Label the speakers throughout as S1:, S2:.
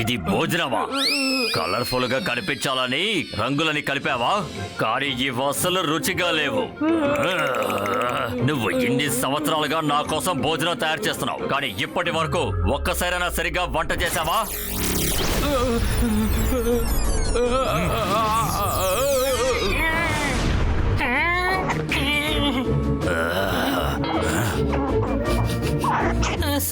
S1: ఇది భోజనమా? కలర్ఫుల్గా కనిపించాలని రంగులని కలిపావా? కానీ ఇవి అసలు రుచిగా లేవు. నువ్వు ఇన్ని సంవత్సరాలుగా నా కోసం భోజనం తయారు చేస్తున్నావు. కానీ ఇప్పటి వరకు ఒక్కసారైనా సరిగ్గా వంట చేసావా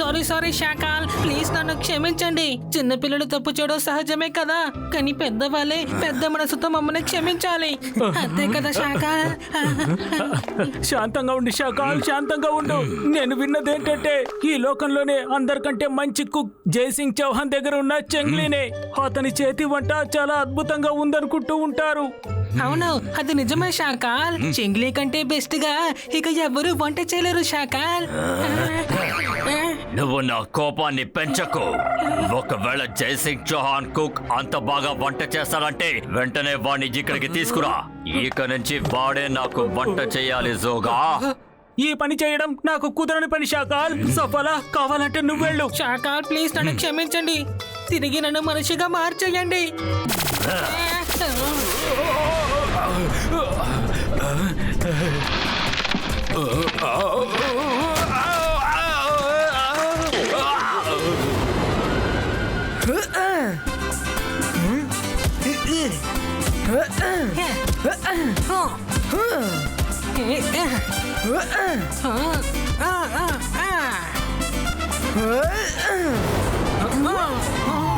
S2: సారీ సారీ శాకాల్ ప్లీజ్ నన్ను క్షమించండి. చిన్నపిల్లలు తప్పు చేయడం సహజమే కదా. కానీ పెద్దవాళ్ళే పెద్ద మనసుతో మమ్మల్ని క్షమించాలి. అంతే కదా శాకాల్
S3: శాంతంగా ఉండి శాకాల్ శాంతంగా ఉండు. నేను విన్నది ఏంటంటే ఈ లోకంలోనే అందరికంటే మంచి కుక్ జైసింగ్ చౌహాన్ దగ్గర ఉన్న చెంగ్లీనే. అతని చేతి వంట చాలా అద్భుతంగా ఉందనుకుంటూ ఉంటారు.
S2: అవును అది నిజమే శాకాల్ చెంగ్లీ కంటే బెస్ట్గా ఇక ఎవరు వంట చేయలేరు శాకాల్
S1: నువ్వు నా కోపాన్ని పెంచకు ఒకవేళ జైసింగ్ చౌహాన్ కుక్ అంత బాగా వంట చేస్తాడంటే వెంటనే వాణ్ణి ఇక్కడికి తీసుకురా ఇక నుంచి వాడే నాకు వంట చేయాలి జోగా
S3: ఈ పని చేయడం నాకు కుదరని పని శాకాల్ సఫల కావాలంటే నువ్వెళ్ళు
S2: శాకాల్ ప్లీజ్ నన్ను క్షమించండి తిరిగి నన్ను మనిషిగా మార్చేయండి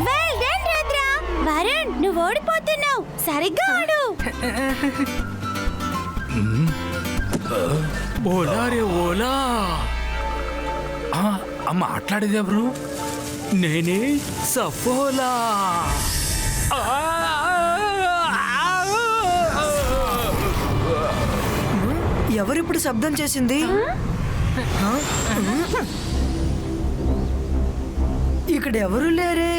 S4: వెల్ డన్ రుద్ర వరుణ్ నువ్వు ఓడిపోతున్నావు సరిగ్గా ఆడు
S3: ఓలా రే ఓలా.
S5: ఆ, ఆ మాట్లాడేది ఎవరు?
S3: నేనే సఫోలా.
S6: ఎవరిప్పుడు శబ్దం చేసింది? ఇక్కడ ఎవరు లేరే?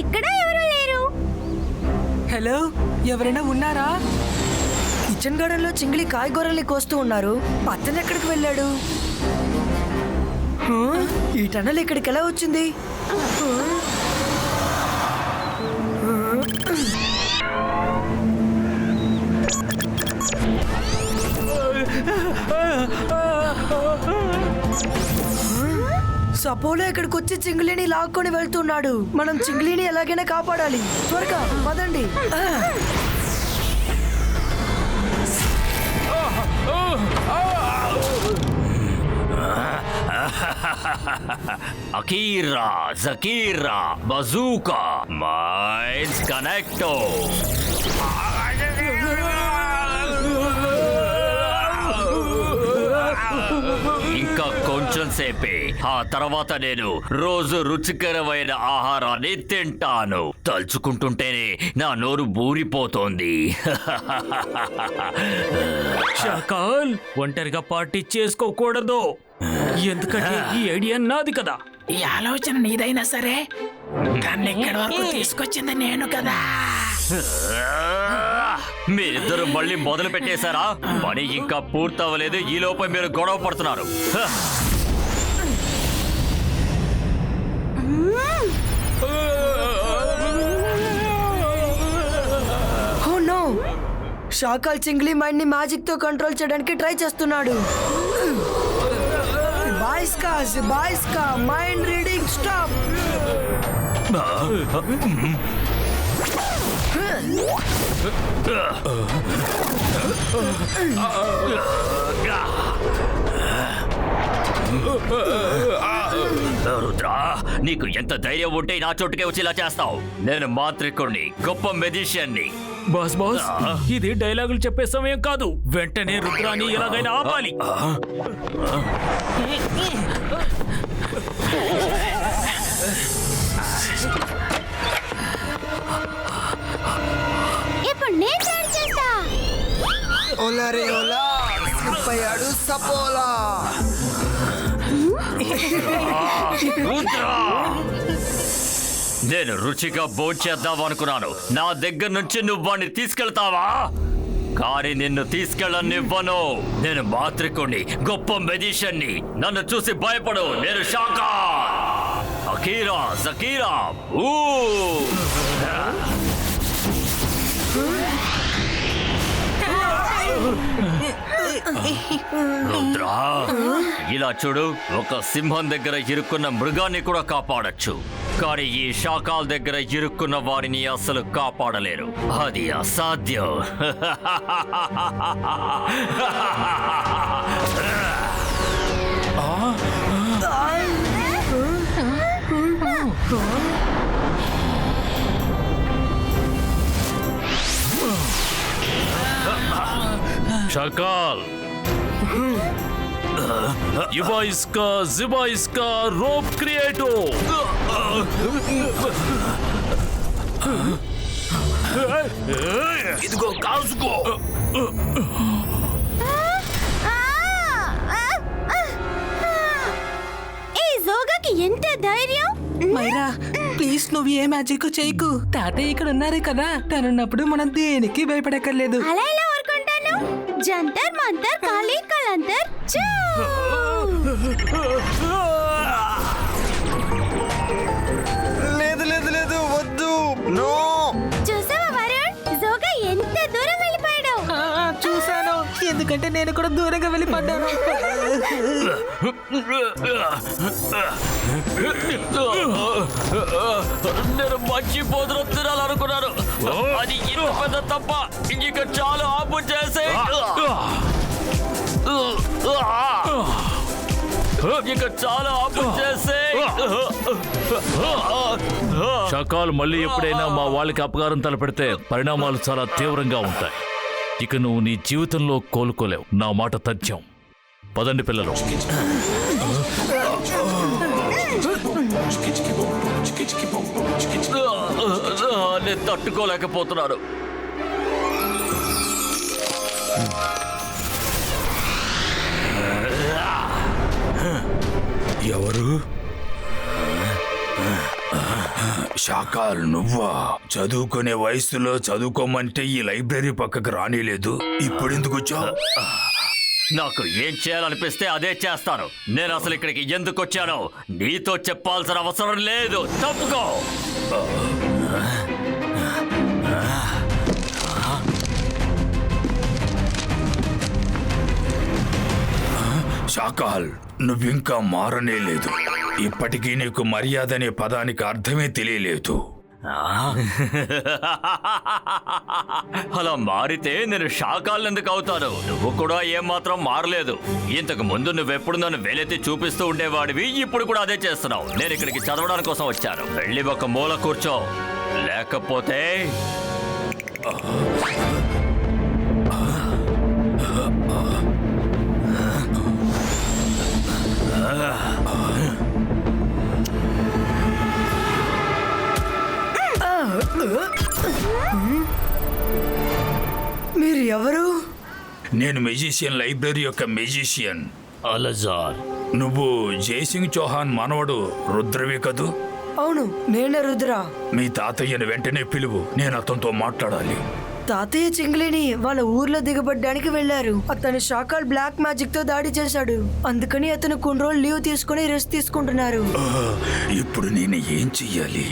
S4: ఇక్కడ ఎవరు లేరు.
S2: హలో ఎవరైనా ఉన్నారా?
S6: కిచెన్ గార్డెన్లో చింగిలి కాయగూరల్ని కోస్తూ ఉన్నారు. పచ్చని ఎక్కడికి వెళ్ళాడు? ఈ టనల్ ఇక్కడికి ఎలా వచ్చింది సపోలో ఇక్కడికి వచ్చి చింగిలిని లాక్కొని వెళ్తున్నాడు మనం చింగిలిని ఎలాగైనా కాపాడాలి త్వరగా పదండి Oh!
S1: అకీరా జకీరా బజూకా మైన్స్ కనెక్టో ఇంకా కొంచెం సేపే. ఆ తర్వాత నేను రోజు రుచికరమైన ఆహారాన్ని తింటాను. తలుచుకుంటుంటేనే నా నోరు బూరిపోతోంది.
S3: షకాల్ ఒంటరిగా పార్టీ చేసుకోకూడదు. ఎందుకంటే ఈ ఐడియా నాది కదా.
S7: ఈ ఆలోచన నీదైనా సరే దాన్ని ఇక్కడి వరకు తీసుకొచ్చింది నేను కదా.
S1: మీరిద్దరు మళ్ళీ మొదలు పెట్టేశారా? పని ఇంకా పూర్తవ్వలేదు. ఈ లోపల మీరు గొడవ పడుతున్నారు.
S6: షాకాల్ చింగ్లీ మైండ్ని మ్యాజిక్తో కంట్రోల్ చేయడానికి ట్రై చేస్తున్నాడు. బాయ్స్కా బాయ్స్కా మైండ్ రీడింగ్ స్టాప్.
S1: రుద్ర నీకు ఎంత ధైర్యం ఉంటే నా చోటుకే వచ్చి ఇలా చేస్తావు. నేను మాంత్రికుణ్ణి గొప్ప మెజిషియన్ని.
S3: బాస్ బాస్ ఇది డైలాగులు చెప్పే సమయం కాదు. వెంటనే రుద్రాన్ని ఎలాగైనా ఆపాలి.
S8: ఓలా రే ఓలా సపోలా
S1: నేను రుచిగా భోజేద్దాం అనుకున్నాను. నా దగ్గర నుంచి నువ్వు వాడిని తీసుకెళ్తావా? కానీ నిన్ను తీసుకెళ్ళనివ్వను. నేను మాత్రికుణ్ణి గొప్ప మెజిషియన్ని. నన్ను చూసి భయపడు. నేను షాకా అకీరా సకీరా ఊ! రుద్రా ఇలా చూడు ఒక సింహం దగ్గర ఇరుక్కున్న మృగాన్ని కూడా కాపాడొచ్చు. కానీ ఈ శాఖాల దగ్గర ఇరుక్కున్న వారిని అసలు కాపాడలేరు. అది అసాధ్యం.
S9: ఇస్కా రోప్ క్రియేటో ఇదిగో కాసుకో
S4: ఆ! ఆ! ఆ! ఈ జోగాకి ఎంత ధైర్యం
S2: మైరా ప్లీజ్ నువ్వు ఏ మ్యాజిక్ చేయకు తాతయ్య ఇక్కడ ఉన్నారు కదా తనున్నప్పుడు మనం దేనికి భయపడక్కర్లేదు
S4: అలా జంతర్ మంతర్ కాళీ కలంతర్!
S8: లేదు లేదు లేదు వద్దు. నో.
S4: చూసావా వరుణ్? జోగా ఎంత దూరం వెళ్ళిపోయాడు.
S2: ఆ, చూశాను. ఎందుకంటే నేను కూడా దూరంగా వెళ్ళిపడ్డాను
S1: నేను మంచి పోదురు తినాలనుకున్నాను అది ఇంత పెద్ద తప్ప ఇక చాలా ఇక చాలా ఆపు చేసే
S9: చకాలు మళ్ళీ ఎప్పుడైనా మా వాళ్ళకి అపకారం తలపెడితే పరిణామాలు చాలా తీవ్రంగా ఉంటాయి. ఇక నువ్వు నీ జీవితంలో కోలుకోలేవు. నా మాట తథ్యం. పదండి పిల్లలు.
S1: నేను తట్టుకోలేకపోతున్నాను
S5: ఎవరు? శాకాల్ నువ్వా? చదువుకునే వయసులో చదువుకోమంటే ఈ లైబ్రరీ పక్కకు రానిలేదు. ఇప్పుడు ఎందుకు వచ్చావు?
S1: నాకు ఏం చేయాలనిపిస్తే అదే చేస్తాను. నేను అసలు ఇక్కడికి ఎందుకు వచ్చానో నీతో చెప్పాల్సిన అవసరం లేదు. తప్పుకో!
S5: శాకాల్ నువ్వింకా మారనే లేదు. ఇప్పటికీ నీకు మర్యాద అనే పదానికి అర్థమే తెలియలేదు.
S1: అలా మారితే నేను షాకాలు ఎందుకు అవుతాను? నువ్వు కూడా ఏమాత్రం మారలేదు. ఇంతకు ముందు నువ్వెప్పుడు నన్ను వేలెత్తి చూపిస్తూ ఉండేవాడివి ఇప్పుడు కూడా అదే చేస్తున్నావు. నేను ఇక్కడికి చదవడానికి కోసం వచ్చాను. వెళ్ళి ఒక మూల కూర్చో. లేకపోతే
S6: మీరు ఎవరు
S5: నేను మెజిషియన్ లైబ్రరీ యొక్క మెజిషియన్
S9: అలజార్.
S5: నువ్వు జయసింగ్ చౌహాన్ మనవడు రుద్రవి కదూ?
S6: అవును నేనే రుద్ర.
S5: మీ తాతయ్యను వెంటనే పిలువు నేను అతనితో మాట్లాడాలి.
S6: తాతయ్య చింగ్లీని వాళ్ళ ఊర్లో దిగబడ్డానికి వెళ్ళారు అతను షాకాల్ బ్లాక్ మ్యాజిక్తో దాడి చేశాడు. అందుకని అతను కొన్ని రోజులు లీవ్ తీసుకుని రెస్ట్ తీసుకుంటున్నారు.
S5: ఇప్పుడు నేను ఏం చెయ్యాలి?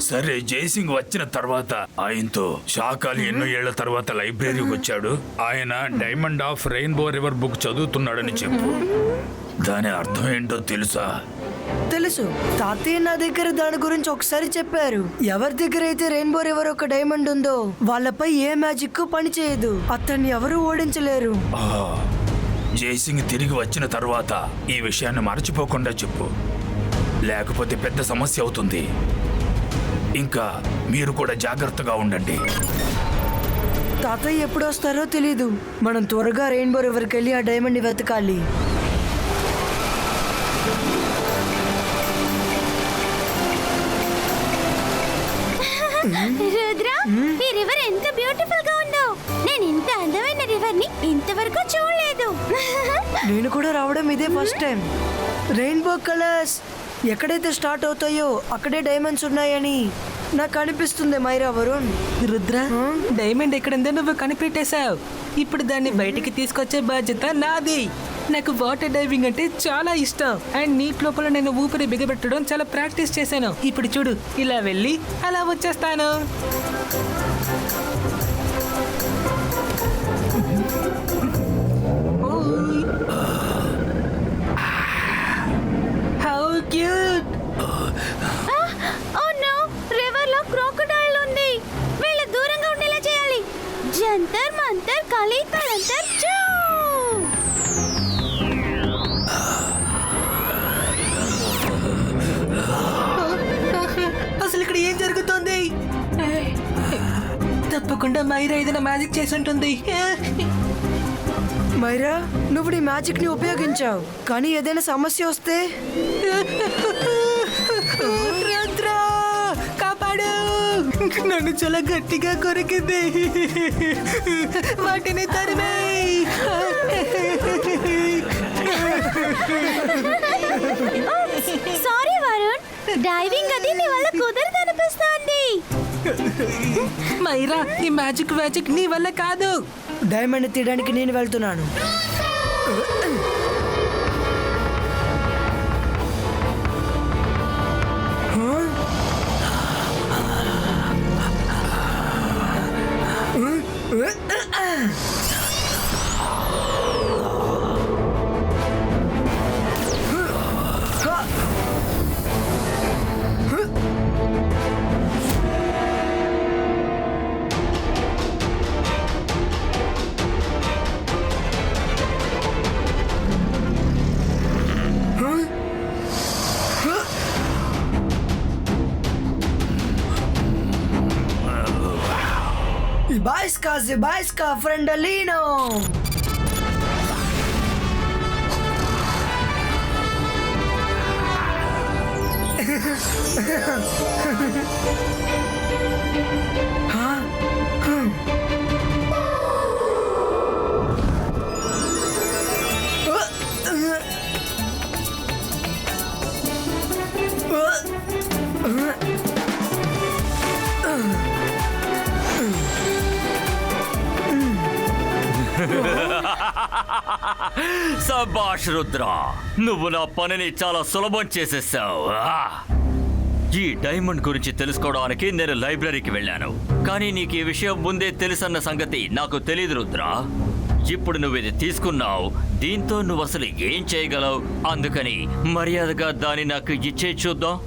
S5: సరే జయసింగ్ వచ్చిన తర్వాత ఆయనతో శాకాలు ఎన్నో ఏళ్ళ తర్వాత లైబ్రరీకి వచ్చాడు. ఆయన diamond of rainbow river book చదువుతున్నాడని చెప్పు. దాని అర్థం ఏంటో తెలుసా?
S6: తెలుసు. తాతయ్య నా దగ్గర దాని గురించి ఒకసారి చెప్పారు. ఎవరి దగ్గర అయితే రెయిన్బో రివర్ ఒక డైమండ్ ఉందో వాళ్ళపై ఏ మ్యాజిక్ పని చేయదు. అతన్ని ఎవరు ఓడించలేరు.
S5: జయసింగ్ తిరిగి వచ్చిన తర్వాత ఈ విషయాన్ని మర్చిపోకుండా చెప్పు. లేకపోతే పెద్ద సమస్య అవుతుంది. ఇంకా మీరు కూడా జాగ్రత్తగా ఉండండి.
S6: తాతయ్య ఎప్పుడు వస్తారో తెలీదు. మనం త్వరగా రెయిన్బో రివర్కి వెళ్ళి ఆ డైమండ్ని వెతకాలి.
S4: రుద్ర ఈ రివర్ ఎంత బ్యూటిఫుల్గా ఉందో. నేను ఇంత అందమైన రివర్ని ఇంతవరకు చూడలేదు.
S6: నేను కూడా రావడం ఇదే ఫస్ట్ టైం రెయిన్బో కలర్స్ ఎక్కడైతే స్టార్ట్ అవుతాయో అక్కడే డైమండ్స్ ఉన్నాయని నాకు అనిపిస్తుంది మైరా వరుణ్.
S2: రుద్ర డైమండ్ ఎక్కడుందో నువ్వు కనిపెట్టేశావు. ఇప్పుడు దాన్ని బయటికి తీసుకొచ్చే బాధ్యత నాది. నాకు వాటర్ డైవింగ్ అంటే చాలా ఇష్టం. అండ్ నీటి లోపల నేను ఊపిరి బిగబెట్టడం చాలా ప్రాక్టీస్ చేశాను. ఇప్పుడు చూడు ఇలా వెళ్ళి అలా వచ్చేస్తాను. క్యూట్.
S4: ఓ నో రివర్లో క్రోకడైల్ ఉంది. వీళ్ళ దూరంగా ఉండేలా చేయాలి. జంతర్ మంతర్ కలి తలంతర్ చూ.
S2: అసలు ఇక్కడ ఏం జరుగుతోంది? తప్పకుండా మైరా ఏదైనా మ్యాజిక్ చేసి ఉంటుంది.
S6: మైరా నువ్వు నీ మ్యాజిక్ని ఉపయోగించావు. కానీ ఏదైనా సమస్య వస్తే?
S2: కాపాడు. నన్ను చాలా గట్టిగా కొరికింది. వాటిని తరిమే
S4: సారీ వరుణ్. డైవింగ్ అది నీ వల్ల కుదరదు అనిపిస్తోంది
S2: మైరా ఈ మ్యాజిక్ మ్యాజిక్ నీ వల్ల కాదు.
S6: డైమండ్ తీయడానికి నేను వెళ్తున్నాను. Bicycle, Bicycle, Friendalino.
S1: సబాష్ రుద్ర నువ్వు నా పనిని చాలా సులభం చేసేసావు. ఈ డైమండ్ గురించి తెలుసుకోవడానికి నేను లైబ్రరీకి వెళ్ళాను. కానీ నీకు ఈ విషయం ముందే తెలుసన్న సంగతి నాకు తెలియదు రుద్ర. ఇప్పుడు నువ్వు ఇది తీసుకున్నావు. దీంతో నువ్వు అసలు ఏం చేయగలవు? అందుకని మర్యాదగా దాన్ని నాకు ఇచ్చే చూద్దాం.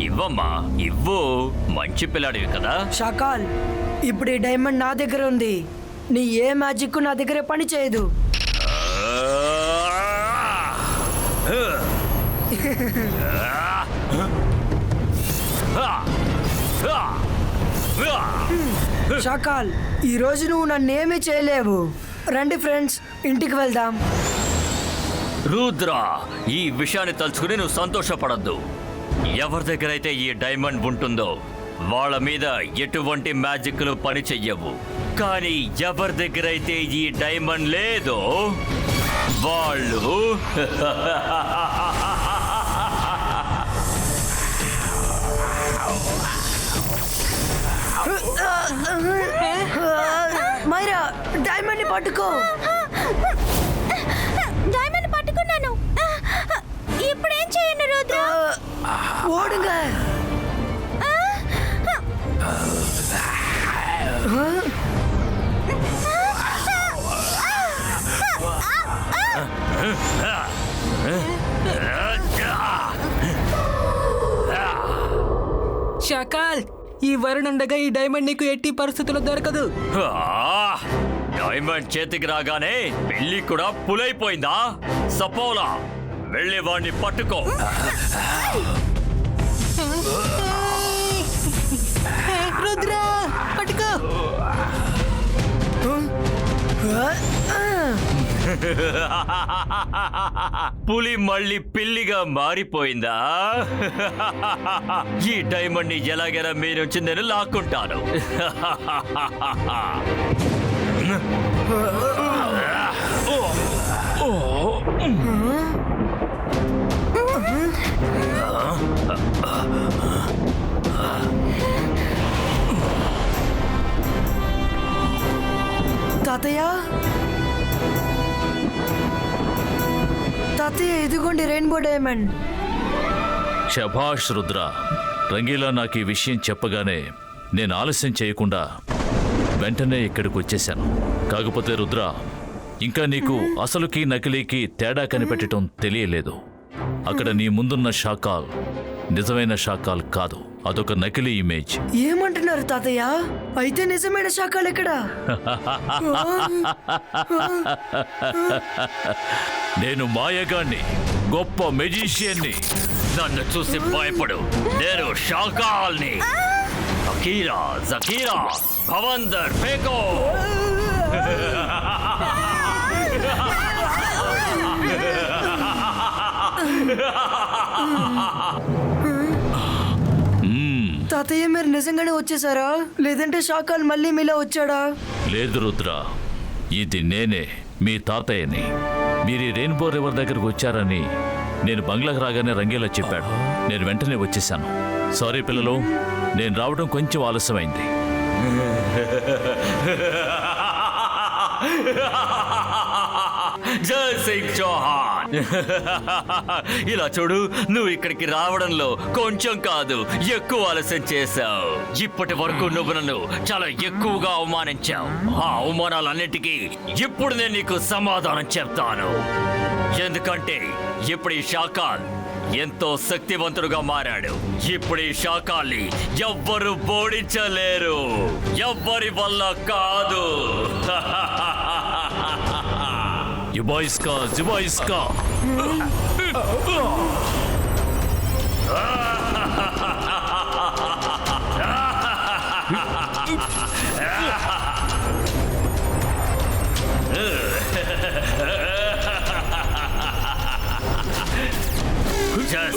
S1: ఇవ్వమ్మా. ఇవ్వు. మంచి పిల్లాడివి కదా.
S6: షాకాల్ ఇప్పుడు ఈ డైమండ్ నా దగ్గర ఉంది. నీ ఏ మ్యాజిక్ నా దగ్గర పని చేయదు. షాకాల్ ఈ రోజు నువ్వు నన్నేమీ చేయలేవు. రండి ఫ్రెండ్స్ ఇంటికి వెళ్దాం.
S1: రుద్ర ఈ విషయాన్ని తలుచుకుని నువ్వు సంతోషపడద్దు. ఎవరి దగ్గర అయితే ఈ డైమండ్ ఉంటుందో వాళ్ళ మీద ఎటువంటి మ్యాజిక్లు పని చెయ్యవు. కానీ ఎవరి దగ్గర అయితే ఈ డైమండ్ లేదో వాళ్ళు
S6: మైరా డైమండ్ పట్టుకో.
S4: డైమండ్ పట్టుకున్నాను. ఇప్పుడు ఏం చేయను రుద్ర
S6: ఓడుங்க
S2: షకాల్ ఈ వరుణుండగా ఈ డైమండ్ నీకు ఎట్టి పరిస్థితుల్లో దొరకదు
S1: ఆ! డైమండ్ చేతికి రాగానే పెళ్ళి కూడా పులైపోయిందా సపోలా వెళ్ళి వాడిని పట్టుకో పులి మళ్ళీ పిల్లిగా మారిపోయిందా? ఈ డైమండ్ని ఎలాగైనా మీరు వచ్చిందని నేను లాక్కుంటాను.
S6: తాతయ్య? తాతయ్య ఇదిగోండి రెయిన్బో డైమండ్.
S9: శభాష్ రుద్ర రంగీలా నాకు ఈ విషయం చెప్పగానే నేను ఆలస్యం చేయకుండా వెంటనే ఇక్కడికి వచ్చేశాను. కాకపోతే రుద్ర ఇంకా నీకు అసలుకి నకిలీకి తేడా కనిపెట్టడం తెలియలేదు. అక్కడ నీ ముందున్న షాకాల్ నిజమైన షాకాల్ కాదు. అదొక నకిలీ ఇమేజ్.
S6: ఏమంటున్నారు తాతయ్య? అయితే నిజమైన శాఖలు ఎక్కడ?
S9: నేను మాయగాన్ని గొప్ప మెజిషియన్ని.
S1: నన్ను చూసి భయపడు. నేను షాకాల్ని అకీరా జకీరా భవందర్ ఫేకో.
S6: తాతయ్య మీరు నిజంగానే వచ్చేసారా? లేదంటే శాఖలు మళ్ళీ మీలా వచ్చాడా?
S9: లేదు రుద్ర ఇది నేనే మీ తాతయ్యని. మీరు ఈ రెయిన్బో రివర్ దగ్గరకు వచ్చారని నేను బంగ్లాకు రాగానే రంగేలా చెప్పాడు. నేను వెంటనే వచ్చేసాను సారీ పిల్లలు నేను రావడం కొంచెం ఆలస్యమైంది.
S1: జై సింగ్ చౌహాన్. ఇలా చూడు నువ్వు ఇక్కడికి రావడంలో కొంచెం కాదు ఎక్కువ ఆలస్యం చేశావు. ఇప్పటి వరకు నువ్వు నన్ను చాలా ఎక్కువగా అవమానించావు. ఆ అవమానాలన్నిటికీ ఇప్పుడు నేను నీకు సమాధానం చెప్తాను. ఎందుకంటే ఇప్పుడు ఈ శాఖాల్ ఎంతో శక్తివంతుడుగా మారాడు. ఇప్పుడు ఈ శాఖాల్ని ఎవ్వరు బోడించలేరు ఎవ్వరి వల్ల కాదు.
S9: యుబాయిస్కా జుబాయిస్కా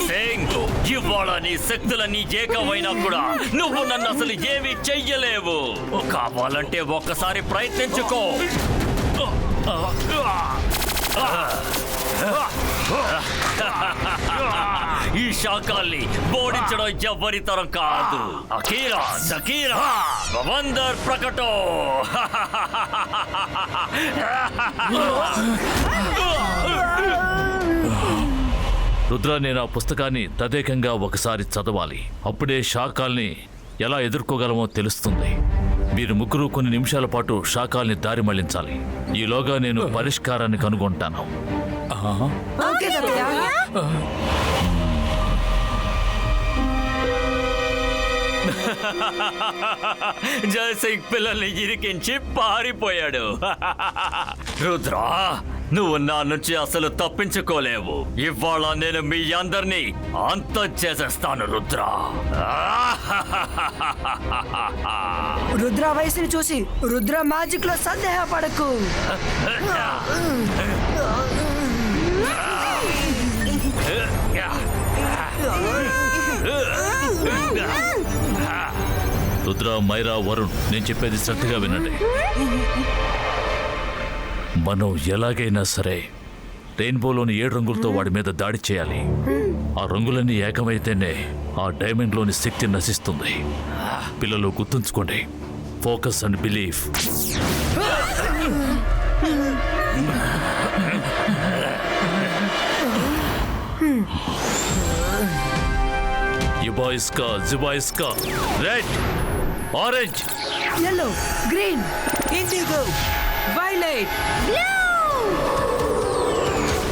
S1: సింగ్ ఇవాళ నీ శక్తులన్నీ ఏకమైనా కూడా నువ్వు నన్ను అసలు ఏమీ చెయ్యలేవు. కావాలంటే ఒక్కసారి ప్రయత్నించుకో. ఈ శాఖల్ని బోడించడం ఎవ్వరి తరం కాదు. అకీరా జకీరా భవందర్ ప్రకటో.
S9: రుద్ర నేను ఆ పుస్తకాన్ని తదేకంగా ఒకసారి చదవాలి. అప్పుడే శాకాల్ని ఎలా ఎదుర్కోగలమో తెలుస్తుంది. మీరు ముగ్గురు కొన్ని నిమిషాల పాటు శాకాల్ని దారి మళ్ళించాలి. ఈలోగా నేను పరిష్కారాన్ని కనుగొంటాను.
S1: జయసింగ్ పిల్లల్ని ఇరికించి పారిపోయాడు. రుద్రా నువ్వు నా నుంచి అసలు తప్పించుకోలేవు. ఇవాళ నేను మీ అందరినీ అంతం చేసేస్తాను రుద్రా.
S6: రుద్ర వయసుని చూసి రుద్ర మ్యాజిక్లో సందేహపడకు.
S9: రుద్ర మైరా వరుణ్ నేను చెప్పేది శ్రద్ధగా వినండి. మనం ఎలాగైనా సరే రెయిన్బోలోని ఏడు రంగులతో వాడి మీద దాడి చేయాలి. ఆ రంగులన్నీ ఏకమైతేనే ఆ డైమండ్లోని శక్తి నశిస్తుంది. పిల్లలు గుర్తుంచుకోండి. Focus and belief జుబాయిస్కా red orange
S6: yellow green
S2: indigo violet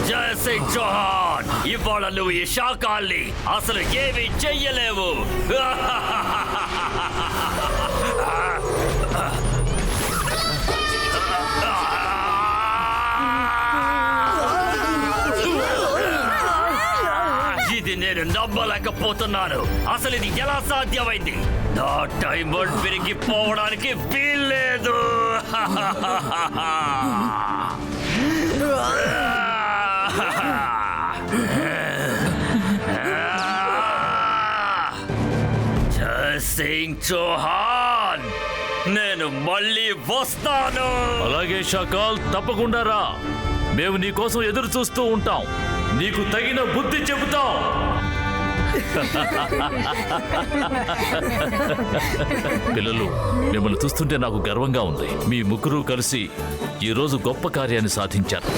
S1: Jaisingh Chauhan ఇవాళ నువ్వు ఈ శాఖాల్ని అసలు ఏమి చెయ్యలేవు. ఇది నేను నమ్మలేకపోతున్నాను. అసలు ఇది ఎలా సాధ్యమైంది? నా టైం విరిగిపోవడానికి వీల్లేదు. జై చౌహాన్ నేను మళ్ళీ వస్తాను.
S9: అలాగే షకాల్ తప్పకుండా రా. మేము నీ కోసం ఎదురు చూస్తూ ఉంటాం. నీకు తగిన బుద్ధి చెబుతాం. పిల్లలు మిమ్మల్ని చూస్తుంటే నాకు గర్వంగా ఉంది. మీ ముగ్గురు కలిసి ఈ రోజు గొప్ప కార్యాన్ని సాధించారు.